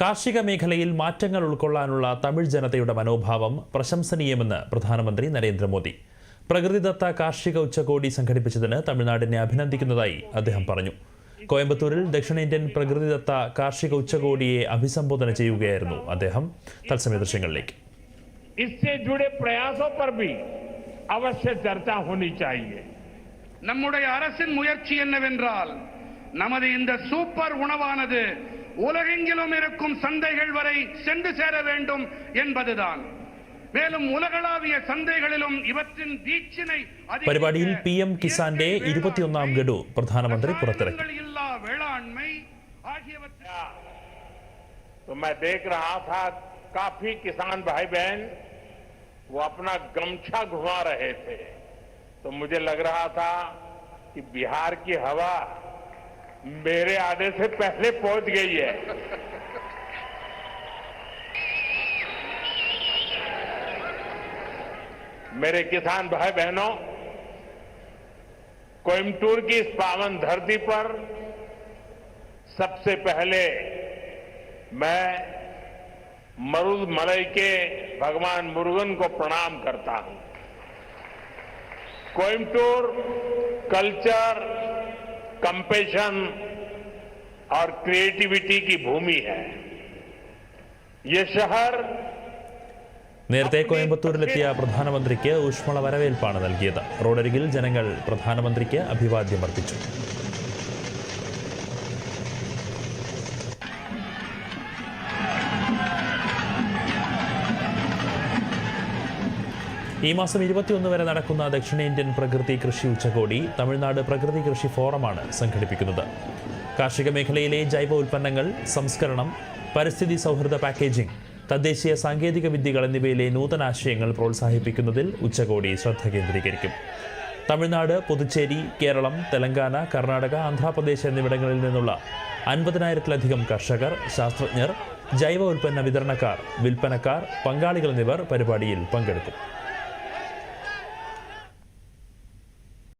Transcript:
കാർഷിക മേഖലയിൽ മാറ്റങ്ങൾ ഉൾക്കൊള്ളാനുള്ള തമിഴ് ജനതയുടെ മനോഭാവം പ്രശംസനീയമെന്ന് പ്രധാനമന്ത്രി നരേന്ദ്രമോദി. പ്രകൃതിദത്ത കാർഷിക ഉച്ചകോടി സംഘടിപ്പിച്ചതിന് തമിഴ്നാടിനെ അഭിനന്ദിക്കുന്നതായി അദ്ദേഹം പറഞ്ഞു. കോയമ്പത്തൂരിൽ ദക്ഷിണേന്ത്യൻ പ്രകൃതിദത്ത കാർഷിക ഉച്ചകോടിയെ അഭിസംബോധന ചെയ്യുകയായിരുന്നു അദ്ദേഹം. തത്സമയ ദൃശ്യങ്ങളിലേക്ക്. നമ്മുടെ അരസിൻ മുയർച്ചി എന്നവെന്നാൽ നമ്മുടെ ഇന്ത സൂപ്പർ ഉണവാണത് என்னவென்றால் நமது இந்த சூப்பர் உணவானது உலகெங்கிலும் இருக்கும் சந்தைகள் வரை சென்று சேர வேண்டும் என்பதுதான் மேலும் உலகளாவிய சந்தைகளிலும் இவற்றின் வீச்சினை அதிகரிக்க പരിപാടിയിൽ പി എം കിസാന്റെ ഇരുപത്തിയൊന്നാം ഗഡു പ്രധാനമന്ത്രി പുറത്തിറക്കി ரசாயனங்கள் இல்லா வேளாண்மை ஆகியவற்றை तो मैं देख रहा था काफी किसान भाई बहन वो अपना गमछा घुमा रहे थे तो मुझे लग रहा था कि बिहार की हवा मेरे आने से पहले पहुँच गई है। मेरे किसान भाई बहनों कोयमटूर की इस पावन धरती पर सबसे पहले मैं मरुद मलई के भगवान मुरुगन को प्रणाम करता हूँ। कोयमटूर कल्चर कंपेशन और क्रिएटिविटी की भूमि है ये शहर നേരത്തെ കോയമ്പത്തൂരിലെത്തിയ പ്രധാനമന്ത്രിക്ക് ഊഷ്മള വരവേൽപ്പാണ് നൽകിയത് റോഡരികിൽ ജനങ്ങൾ പ്രധാനമന്ത്രിക്ക് അഭിവാദ്യം ഈ മാസം ഇരുപത്തിയൊന്ന് വരെ നടക്കുന്ന ദക്ഷിണേന്ത്യൻ പ്രകൃതി കൃഷി ഉച്ചകോടി തമിഴ്നാട് പ്രകൃതി കൃഷി ഫോറമാണ് സംഘടിപ്പിക്കുന്നത്. കാർഷിക മേഖലയിലെ ജൈവ ഉൽപ്പന്നങ്ങൾ സംസ്കരണം പരിസ്ഥിതി സൗഹൃദ പാക്കേജിംഗ് തദ്ദേശീയ സാങ്കേതിക വിദ്യകൾ എന്നിവയിലെ നൂതനാശയങ്ങൾ പ്രോത്സാഹിപ്പിക്കുന്നതിൽ ഉച്ചകോടി ശ്രദ്ധ കേന്ദ്രീകരിക്കും. തമിഴ്നാട് പുതുച്ചേരി കേരളം തെലങ്കാന കർണാടക ആന്ധ്രാപ്രദേശ് എന്നിവിടങ്ങളിൽ നിന്നുള്ള അൻപതിനായിരത്തിലധികം കർഷകർ ശാസ്ത്രജ്ഞർ ജൈവ ഉൽപ്പന്ന വിതരണക്കാർ വിൽപ്പനക്കാർ പങ്കാളികൾ എന്നിവർ പരിപാടിയിൽ പങ്കെടുക്കും.